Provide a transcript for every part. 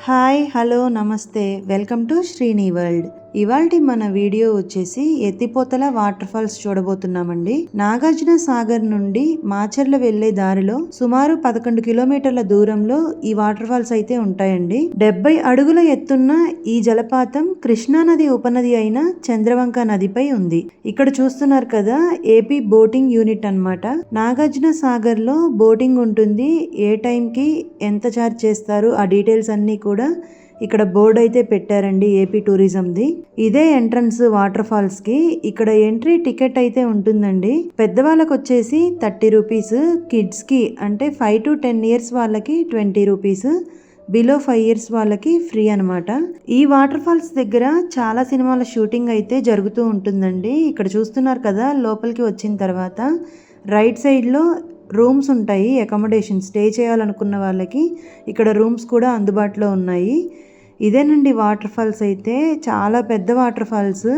Hi hello నమస్తే. Welcome to Srini world. ఇవాల్టి మన వీడియో వచ్చేసి ఎత్తిపోతల వాటర్ ఫాల్స్ చూడబోతున్నామండి. నాగార్జున సాగర్ నుండి మాచర్ల వెళ్ళే దారిలో సుమారు పదకొండు కిలోమీటర్ల దూరంలో ఈ వాటర్ ఫాల్స్ అయితే ఉంటాయండి. డెబ్బై అడుగుల ఎత్తున్న ఈ జలపాతం కృష్ణా నది ఉపనది అయిన చంద్రవంక నదిపై ఉంది. ఇక్కడ చూస్తున్నారు కదా ఏపీ బోటింగ్ యూనిట్ అన్నమాట. నాగార్జున సాగర్లో బోటింగ్ ఉంటుంది. ఏ టైంకి ఎంత ఛార్జ్ చేస్తారు? ఆ డీటెయిల్స్ అన్నీ కూడా ఇక్కడ బోర్డు అయితే పెట్టారండి ఏపీ టూరిజంది. ఇదే ఎంట్రన్స్ వాటర్ ఫాల్స్కి ఇక్కడ ఎంట్రీ టికెట్ అయితే ఉంటుందండి. పెద్దవాళ్ళకి వచ్చేసి థర్టీ రూపీస్ కిడ్స్కి అంటే ఫైవ్ టు టెన్ ఇయర్స్ వాళ్ళకి twenty rupees below five years వాళ్ళకి ఫ్రీ అనమాట ఈ వాటర్ ఫాల్స్ దగ్గర చాలా సినిమాల షూటింగ్ అయితే జరుగుతూ ఉంటుందండి. ఇక్కడ చూస్తున్నారు కదా లోపలికి వచ్చిన తర్వాత రైట్ సైడ్లో రూమ్స్ ఉంటాయి అకామిడేషన్ స్టే చేయాలనుకున్న వాళ్ళకి. ఇక్కడ రూమ్స్ కూడా అందుబాటులో ఉన్నాయి. ఇదేనండి వాటర్ ఫాల్స్ అయితే. చాలా పెద్ద వాటర్ ఫాల్స్.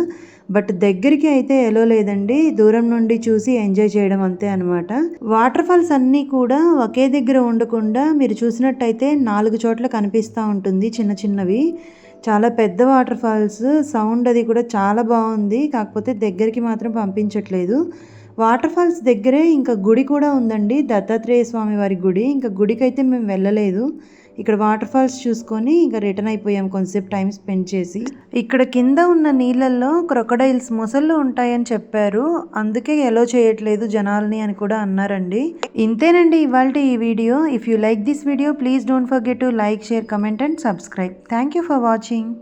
బట్ దగ్గరికి అయితే ఎలో లేదండి. దూరం నుండి చూసి ఎంజాయ్ చేయడం అంతే అనమాట వాటర్ ఫాల్స్ అన్నీ కూడా ఒకే దగ్గర ఉండకుండా మీరు చూసినట్టయితే నాలుగు చోట్ల కనిపిస్తూ ఉంటుంది చిన్న చిన్నవి. చాలా పెద్ద వాటర్ ఫాల్స్. సౌండ్ అది కూడా చాలా బాగుంది. కాకపోతే దగ్గరికి మాత్రం పంపించట్లేదు. వాటర్ ఫాల్స్ దగ్గరే ఇంకా గుడి కూడా ఉందండి. దత్తాత్రేయ స్వామి వారి గుడి. ఇంకా గుడికి అయితే మేము వెళ్ళలేదు. ఇక్కడ వాటర్ ఫాల్స్ చూసుకొని ఇంకా రిటర్న్ అయిపోయాం కొంతసేపు టైం స్పెండ్ చేసి. ఇక్కడ కింద ఉన్న నీళ్ళల్లో క్రొకడైల్స్ మొసళ్ళు ఉంటాయని చెప్పారు. అందుకే ఎలో చేయట్లేదు జనాల్ని అని కూడా అన్నారండి. ఇంతేనండి ఇవాళ ఈ video. If you like this video please don't forget to like share comment and subscribe thank you for watching